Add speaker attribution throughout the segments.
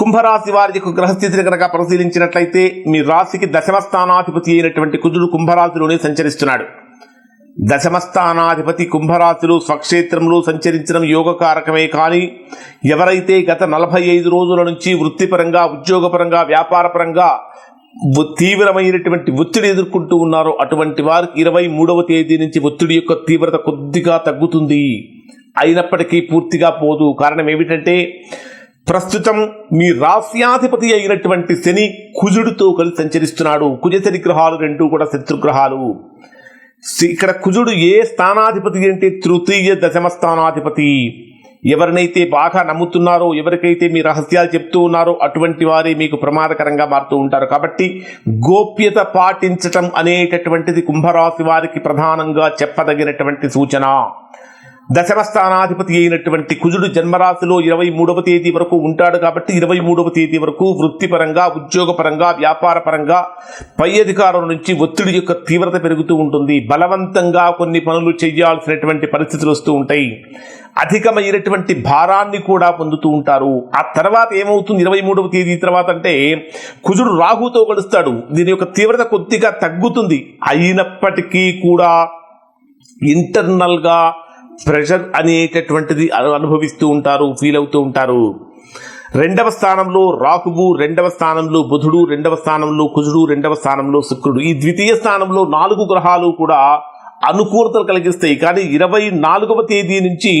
Speaker 1: కుంభరాశి వారి యొక్క గ్రహస్థితిని కనుక పరిశీలించినట్లయితే మీ రాశికి దశమస్థానాధిపతి అయినటువంటి కుజుడు కుంభరాశిలోనే సంచరిస్తున్నాడు. దశమస్థానాధిపతి కుంభరాశిలో స్వక్షేత్రంలో సంచరించడం యోగకారకమే కానీ ఎవరైతే గత నలభై ఐదు రోజుల నుంచి వృత్తిపరంగా ఉద్యోగపరంగా వ్యాపారపరంగా తీవ్రమైనటువంటి ఒత్తిడి ఎదుర్కొంటూ ఉన్నారో అటువంటి వారికి ఇరవై మూడవ తేదీ నుంచి ఒత్తిడి యొక్క తీవ్రత కొద్దిగా తగ్గుతుంది. అయినప్పటికీ పూర్తిగా పోదు. కారణం ఏమిటంటే ప్రస్తుతం మీ రాస్యాధిపతి అయినటువంటి శని కుజుడితో కలిసి సంచరిస్తున్నాడు. కుజశని గ్రహాలు రెండు కూడా శత్రుగ్రహాలు. ఇక్కడ కుజుడు ఏ స్థానాధిపతి అంటే తృతీయ దశమ స్థానాధిపతి. ఎవరినైతే బాగా నమ్ముతున్నారో ఎవరికైతే మీ రహస్యాలు చెప్తూ ఉన్నారో అటువంటి వారే మీకు ప్రమాదకరంగా మారుతూ ఉంటారు. కాబట్టి గోప్యత పాటించటం అనేటటువంటిది కుంభరాశి వారికి ప్రధానంగా చెప్పదగినటువంటి సూచన. దశమస్థానాధిపతి అయినటువంటి కుజుడు జన్మరాశిలో ఇరవై మూడవ తేదీ వరకు ఉంటాడు కాబట్టి ఇరవై మూడవ తేదీ వరకు వృత్తిపరంగా ఉద్యోగపరంగా వ్యాపారపరంగా పై అధికారుల నుంచి ఒత్తిడి యొక్క తీవ్రత పెరుగుతూ ఉంటుంది. బలవంతంగా కొన్ని పనులు చేయాల్సినటువంటి పరిస్థితులు వస్తూ ఉంటాయి. అధికమైనటువంటి భారాన్ని కూడా పొందుతూ ఉంటారు. ఆ తర్వాత ఏమవుతుంది? ఇరవై మూడవ తేదీ తర్వాత అంటే కుజుడు రాహుతో కలుస్తాడు. దీని యొక్క తీవ్రత కొద్దిగా తగ్గుతుంది. అయినప్పటికీ కూడా ఇంటర్నల్గా ప్రెషర్ అనేటటువంటిది అనుభవిస్తూ ఉంటారు ఫీల్ అవుతూ ఉంటారు. రెండవ స్థానంలో రాహువు రెండవ స్థానంలో బుధుడు రెండవ స్థానంలో కుజుడు రెండవ స్థానంలో శుక్రుడు. ఈ ద్వితీయ స్థానంలో నాలుగు గ్రహాలు కూడా అనుకూలతలు కలిగిస్తాయి. కానీ ఇరవై నాలుగవ తేదీ నుంచి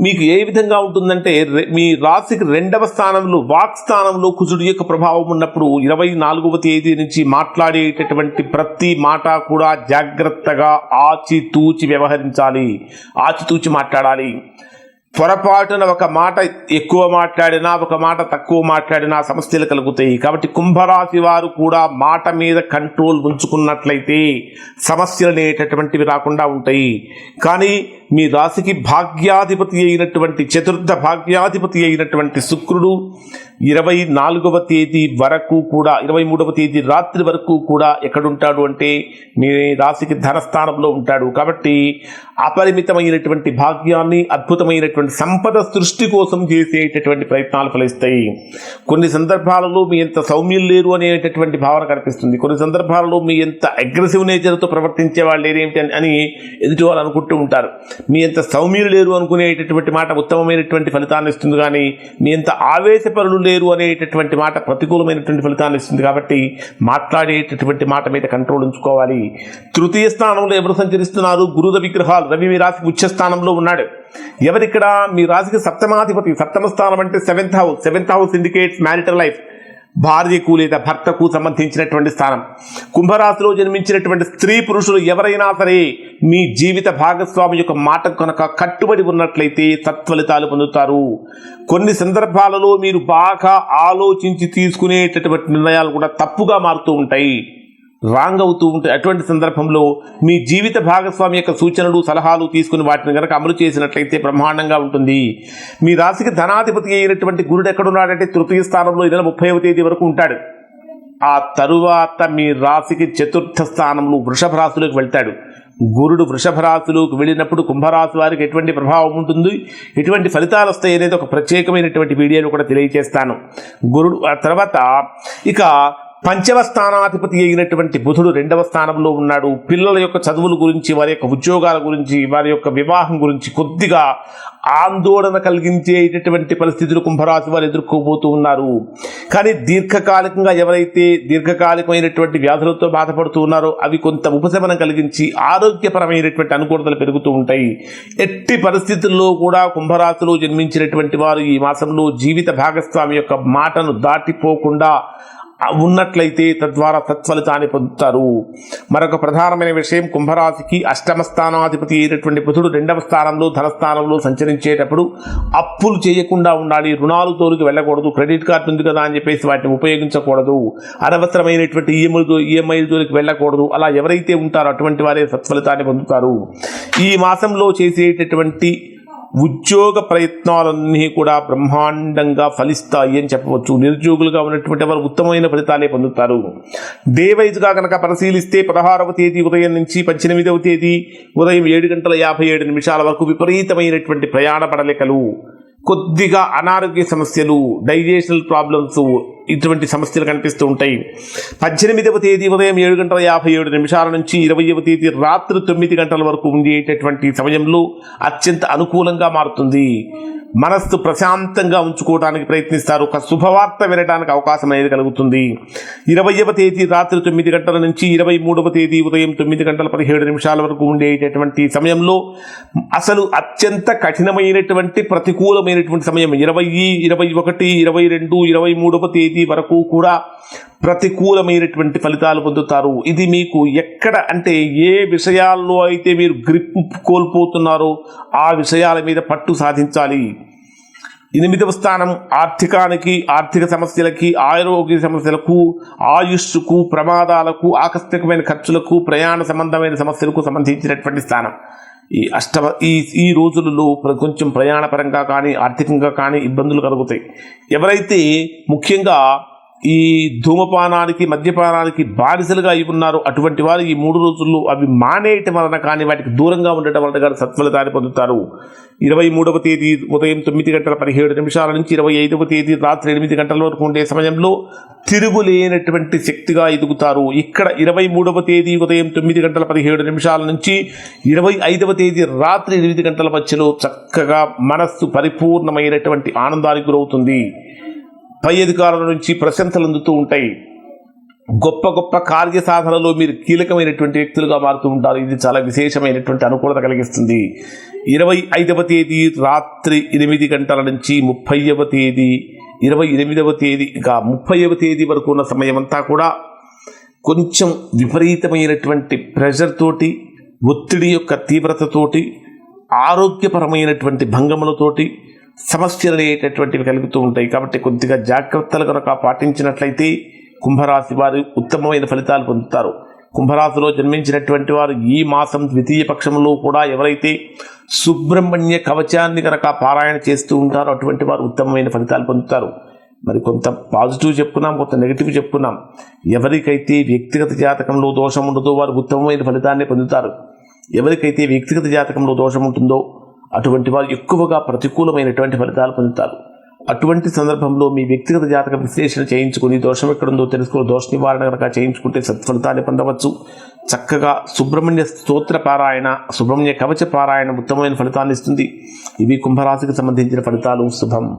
Speaker 1: మీకు ఏ విధంగా ఉంటుందంటే మీ రాశికి రెండవ స్థానంలో వాక్ స్థానంలో కుజుడు యొక్క ప్రభావం ఉన్నప్పుడు ఇరవై నాలుగవ తేదీ నుంచి మాట్లాడేటటువంటి ప్రతి మాట కూడా జాగ్రత్తగా ఆచితూచి వ్యవహరించాలి. ఆచితూచి మాట్లాడాలి. పొరపాటున ఒక మాట ఎక్కువ మాట్లాడినా ఒక మాట తక్కువ మాట్లాడినా సమస్యలు కలుగుతాయి. కాబట్టి కుంభరాశి వారు కూడా మాట మీద కంట్రోల్ ఉంచుకున్నట్లయితే సమస్యలు అనేటటువంటివి రాకుండా ఉంటాయి. కానీ మీ రాశికి భాగ్యాధిపతి అయినటువంటి చతుర్థ భాగ్యాధిపతి అయినటువంటి శుక్రుడు ఇరవై నాలుగవ తేదీ వరకు కూడా ఇరవై మూడవ తేదీ రాత్రి వరకు కూడా ఎక్కడుంటాడు అంటే మీ రాశికి ధనస్థానంలో ఉంటాడు. కాబట్టి అపరిమితమైనటువంటి భాగ్యాన్ని అద్భుతమైనటువంటి సంపద సృష్టి కోసం చేసేటటువంటి ప్రయత్నాలు ఫలిస్తాయి. కొన్ని సందర్భాలలో మీ ఎంత సౌమ్యులు లేరు అనేటటువంటి భావన కనిపిస్తుంది. కొన్ని సందర్భాలలో మీ ఎంత అగ్రెసివ్ నేచర్తో ప్రవర్తించే వాళ్ళు లేరేమిటి అని- అని ఎదుటి వాళ్ళు అనుకుంటూ ఉంటారు. మీ ఎంత సౌమ్యులు లేరు అనుకునేటటువంటి మాట ఉత్తమమైనటువంటి ఫలితాన్ని ఇస్తుంది కానీ మీ ఎంత ఆవేశపరులు లేరు అనేటటువంటి మాట ప్రతికూలమైనటువంటి ఫలితాన్ని ఇస్తుంది కాబట్టి మాట్లాడేటటువంటి మాట మీద కంట్రోల్ ఉంచుకోవాలి. తృతీయ స్థానంలో ఎవరు సంచరిస్తున్నారు? గురుద విగ్రహాలు. రవి మీ రాశికి ఉచ్చ స్థానంలో ఉన్నాడు. ఎవరిక్కడ? మీ రాశికి సప్తమాధిపతి సప్తమ స్థానం అంటే seventh house seventh house indicates marital life భార్యకు లేదా భర్తకు సంబంధించినటువంటి స్థానం. కుంభరాశిలో జన్మించినటువంటి స్త్రీ పురుషులు ఎవరైనా సరే మీ జీవిత భాగస్వామి యొక్క మాట కనుక కట్టుబడి ఉన్నట్లయితే సత్ఫలితాలు పొందుతారు. కొన్ని సందర్భాలలో మీరు బాగా ఆలోచించి తీసుకునేటటువంటి నిర్ణయాలు కూడా తప్పుగా మారుతూ ఉంటాయి. రాంగ్ అవుతూ ఉంటాయి అటువంటి సందర్భంలో మీ జీవిత భాగస్వామి యొక్క సూచనలు సలహాలు తీసుకుని వాటిని కనుక అమలు చేసినట్లయితే బ్రహ్మాండంగా ఉంటుంది. మీ రాశికి ధనాధిపతి అయినటువంటి గురుడు ఎక్కడున్నాడంటే తృతీయ స్థానంలో ఈ నెల ముప్పైవ తేదీ వరకు ఉంటాడు. ఆ తరువాత మీ రాశికి చతుర్థ స్థానంలో వృషభ రాశిలోకి వెళ్తాడు. గురుడు వృషభ రాశిలోకి వెళ్ళినప్పుడు కుంభరాశి వారికి ఎటువంటి ప్రభావం ఉంటుంది? ఎటువంటి ఫలితాలు వస్తాయి అనేది ఒక ప్రత్యేకమైనటువంటి వీడియోను కూడా తెలియజేస్తాను. గురుడు ఆ తర్వాత ఇక పంచమ స్థానాధిపతి అయినటువంటి బుధుడు రెండవ స్థానంలో ఉన్నాడు. పిల్లల యొక్క చదువుల గురించి వారి యొక్క ఉద్యోగాల గురించి వారి యొక్క వివాహం గురించి కొద్దిగా ఆందోళన కలిగించేటటువంటి పరిస్థితులు కుంభరాశి వారు ఎదుర్కోబోతూ ఉన్నారు. కానీ దీర్ఘకాలికంగా ఎవరైతే దీర్ఘకాలికమైనటువంటి వ్యాధులతో బాధపడుతూ ఉన్నారో అవి కొంత ఉపశమనం కలిగించి ఆరోగ్యపరమైనటువంటి అనుకూలతలు పెరుగుతూ ఉంటాయి. ఎట్టి పరిస్థితుల్లో కూడా కుంభరాశిలో జన్మించినటువంటి వారు ఈ మాసంలో జీవిత భాగస్వామి యొక్క మాటను దాటిపోకుండా ఉన్నట్లయితే తద్వారా సత్ఫలితాన్ని పొందుతారు. మరొక ప్రధానమైన విషయం కుంభరాశికి అష్టమ స్థానాధిపతి అయినటువంటి బుధుడు రెండవ స్థానంలో ధనస్థానంలో సంచరించేటప్పుడు అప్పులు చేయకుండా ఉండాలి రుణాలు తోలికి వెళ్ళకూడదు క్రెడిట్ కార్డు ఉంది కదా అని చెప్పేసి వాటిని ఉపయోగించకూడదు అనవసరమైనటువంటి ఈఎంఐలు ఈఎంఐల జోలికి వెళ్ళకూడదు అలా ఎవరైతే ఉంటారో అటువంటి వారే సత్ఫలితాన్ని పొందుతారు. ఈ మాసంలో చేసేటటువంటి ఉద్యోగ ప్రయత్నాలన్నీ కూడా బ్రహ్మాండంగా ఫలిస్తాయి అని చెప్పవచ్చు. నిరుద్యోగులుగా ఉన్నటువంటి వారు ఉత్తమమైన ఫలితాలే పొందుతారు. డే వైజ్గా కనుక పరిశీలిస్తే పదహారవ తేదీ ఉదయం నుంచి పద్దెనిమిదవ తేదీ ఉదయం ఏడు గంటల యాభై ఏడు నిమిషాల వరకు విపరీతమైనటువంటి ప్రయాణ పడలికలు కొద్దిగా అనారోగ్య సమస్యలు డైజెషనల్ ప్రాబ్లమ్స్ ఇటువంటి సమస్యలు కనిపిస్తూ ఉంటాయి. పద్దెనిమిదవ తేదీ ఉదయం ఏడు గంటల యాభై ఏడు నిమిషాల నుంచి ఇరవైవ తేదీ రాత్రి తొమ్మిది గంటల వరకు ఉండేటటువంటి సమయంలో అత్యంత అనుకూలంగా మారుతుంది. మనస్సు ప్రశాంతంగా ఉంచుకోవడానికి ప్రయత్నిస్తారు. ఒక శుభవార్త వినడానికి అవకాశం అనేది కలుగుతుంది. ఇరవైవ తేదీ రాత్రి తొమ్మిది గంటల నుంచి ఇరవై మూడవ తేదీ ఉదయం తొమ్మిది గంటల పదిహేడు నిమిషాల వరకు ఉండేటటువంటి సమయంలో అసలు అత్యంత కఠినమైనటువంటి ప్రతికూలమైనటువంటి సమయం. ఇరవై ఇరవై ఒకటి ఇరవై రెండు ఇరవై మూడవ తేదీ వరకు కూడా ప్రతికూలమైనటువంటి ఫలితాలు పొందుతారు. ఇది మీకు ఎక్కడ అంటే ఏ విషయాల్లో అయితే మీరు గ్రిప్ కోల్పోతున్నారో ఆ విషయాల మీద పట్టు సాధించాలి. ఎనిమిదవ స్థానం ఆర్థికానికి ఆర్థిక సమస్యలకి ఆరోగ్య సమస్యలకు ఆయుష్కు ప్రమాదాలకు ఆకస్మికమైన ఖర్చులకు ప్రయాణ సంబంధమైన సమస్యలకు సంబంధించినటువంటి స్థానం. ఈ అష్టమ ఈ ఈ రోజులలో ప్ర- కొంచెం ప్రయాణపరంగా కానీ ఆర్థికంగా కానీ ఇబ్బందులు కలుగుతాయి. ఎవరైతే ముఖ్యంగా ఈ ధూమపానానికి మద్యపానానికి బానిసలుగా అయి ఉన్నారు. అటువంటి వారు ఈ మూడు రోజుల్లో అవి మానేయటం వలన కానీ వాటికి దూరంగా ఉండటం వలన కానీ సత్ఫలితాన్ని పొందుతారు. ఇరవై మూడవ తేదీ ఉదయం తొమ్మిది గంటల పదిహేడు నిమిషాల నుంచి ఇరవై ఐదవ తేదీ రాత్రి ఎనిమిది గంటల వరకు ఉండే సమయంలో తిరుగులేనటువంటి శక్తిగా ఎదుగుతారు. ఇక్కడ ఇరవై మూడవ తేదీ ఉదయం తొమ్మిది గంటల పదిహేడు నిమిషాల నుంచి ఇరవై ఐదవ తేదీ రాత్రి ఎనిమిది గంటల మధ్యలో చక్కగా మనస్సు పరిపూర్ణమైనటువంటి ఆనందానికి గురవుతుంది. పై అధికారుల నుంచి ప్రశంసలు అందుతూ ఉంటాయి. గొప్ప గొప్ప కార్య సాధనలో మీరు కీలకమైనటువంటి వ్యక్తులుగా మారుతూ ఉంటారు. ఇది చాలా విశేషమైనటువంటి అనుకూలత కలిగిస్తుంది. ఇరవై ఐదవ తేదీ రాత్రి ఎనిమిది గంటల నుంచి ముప్పైవ తేదీ ఇరవై ఎనిమిదవ తేదీ ఇంకా ముప్పైవ తేదీ వరకు ఉన్న సమయం అంతా కూడా కొంచెం విపరీతమైనటువంటి ప్రెషర్ తోటి ఒత్తిడి యొక్క తీవ్రతతోటి ఆరోగ్యపరమైనటువంటి భంగములతోటి సమస్యలు అనేటటువంటివి కలుగుతూ ఉంటాయి. కాబట్టి కొద్దిగా జాగ్రత్తలు కనుక పాటించినట్లయితే కుంభరాశి వారు ఉత్తమమైన ఫలితాలు పొందుతారు. కుంభరాశిలో జన్మించినటువంటి వారు ఈ మాసం ద్వితీయ పక్షంలో కూడా ఎవరైతే సుబ్రహ్మణ్య కవచాన్ని కనుక పారాయణ చేస్తూ ఉంటారో అటువంటి వారు ఉత్తమమైన ఫలితాలు పొందుతారు. మరి కొంత పాజిటివ్ చెప్పుకున్నాం కొంత నెగిటివ్ చెప్పుకున్నాం. ఎవరికైతే వ్యక్తిగత జాతకంలో దోషం ఉండదో వారు ఉత్తమమైన ఫలితాన్ని పొందుతారు. ఎవరికైతే వ్యక్తిగత జాతకంలో దోషం ఉంటుందో అటువంటి వారు ఎక్కువగా ప్రతికూలమైనటువంటి ఫలితాలు పొందుతారు. అటువంటి సందర్భంలో మీ వ్యక్తిగత జాతక విశ్లేషణ చేయించుకుని దోషం ఎక్కడుందో తెలుసుకుని దోష నివారణ కనుక చేయించుకుంటే సత్ఫలితాన్ని పొందవచ్చు. చక్కగా సుబ్రహ్మణ్య స్తోత్ర పారాయణ సుబ్రహ్మణ్య కవచ పారాయణ ఉత్తమమైన ఫలితాన్ని ఇస్తుంది. ఇవి కుంభరాశికి సంబంధించిన ఫలితాలు. శుభం.